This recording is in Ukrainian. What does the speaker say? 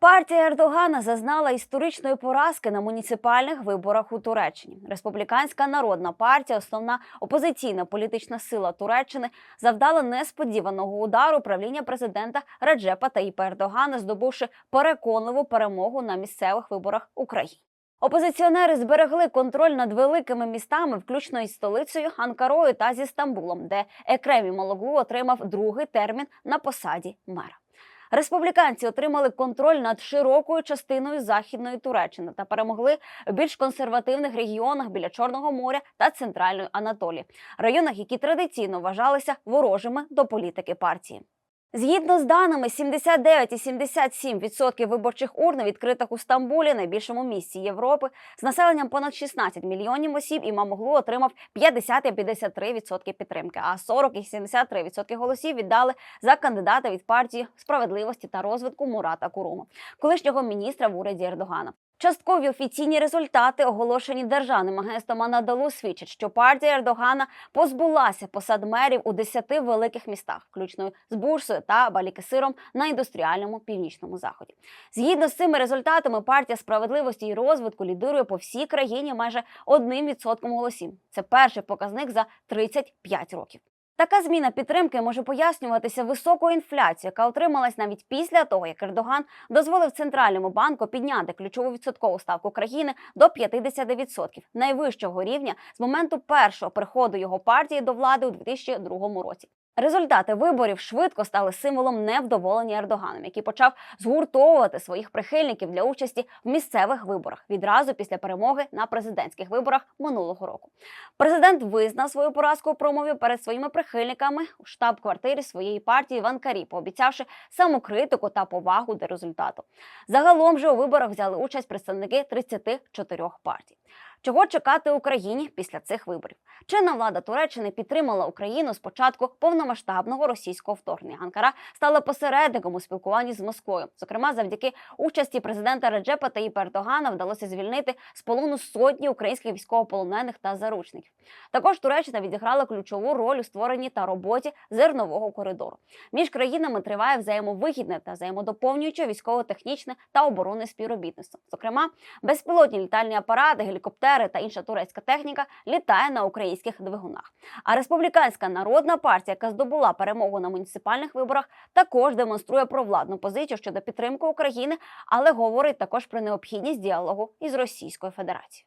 Партія Ердогана зазнала історичної поразки на муніципальних виборах у Туреччині. Республіканська народна партія, основна опозиційна політична сила Туреччини, завдала несподіваного удару правління президента Реджепа Таїпа Ердогана, здобувши переконливу перемогу на місцевих виборах України. Опозиціонери зберегли контроль над великими містами, включно із столицею Анкарою та зі Стамбулом, де Екрем Імалоглу отримав другий термін на посаді мера. Республіканці отримали контроль над широкою частиною західної Туреччини та перемогли в більш консервативних регіонах біля Чорного моря та центральної Анатолії, районах, які традиційно вважалися ворожими до політики партії. Згідно з даними, 79,77% виборчих урн відкритих у Стамбулі, найбільшому місті Європи, з населенням понад 16 мільйонів осіб, і Мамоглу отримав 50,53% підтримки, а 40,73% голосів віддали за кандидата від партії справедливості та розвитку Мурата Курума, колишнього міністра в уряді Ердогана. Часткові офіційні результати, оголошені державним агентством Анадолу, свідчать, що партія Ердогана позбулася посад мерів у 10 великих містах, включно з Бурсою та Балікесиром на індустріальному північному заході. Згідно з цими результатами, партія справедливості і розвитку лідирує по всій країні майже одним відсотком голосів. Це перший показник за 35 років. Така зміна підтримки може пояснюватися високою інфляцією, яка отрималась навіть після того, як Ердоган дозволив центральному банку підняти ключову відсоткову ставку країни до 50%, найвищого рівня з моменту першого приходу його партії до влади у 2002 році. Результати виборів швидко стали символом невдоволення Ердоганом, який почав згуртовувати своїх прихильників для участі в місцевих виборах відразу після перемоги на президентських виборах минулого року. Президент визнав свою поразку у промові перед своїми прихильниками у штаб-квартирі своєї партії в Анкарі, пообіцявши самокритику та повагу до результату. Загалом же у виборах взяли участь представники 34 партій. Чого чекати Україні після цих виборів? Чинна влада Туреччини підтримала Україну з початку повномасштабного російського вторгнення. Анкара стала посередником у спілкуванні з Москвою. Зокрема, завдяки участі президента Реджепа Таїпа Ердогана вдалося звільнити з полону сотні українських військовополонених та заручників. Також Туреччина відіграла ключову роль у створенні та роботі зернового коридору. Між країнами триває взаємовигідне та взаємодоповнююче військово-технічне та оборонне співробітництво. Зокрема, безпілотні літальні апарати, гелікоптери та інша турецька техніка літає на українських двигунах. А республіканська народна партія, яка здобула перемогу на муніципальних виборах, також демонструє провладну позицію щодо підтримки України, але говорить також про необхідність діалогу із Російською Федерацією.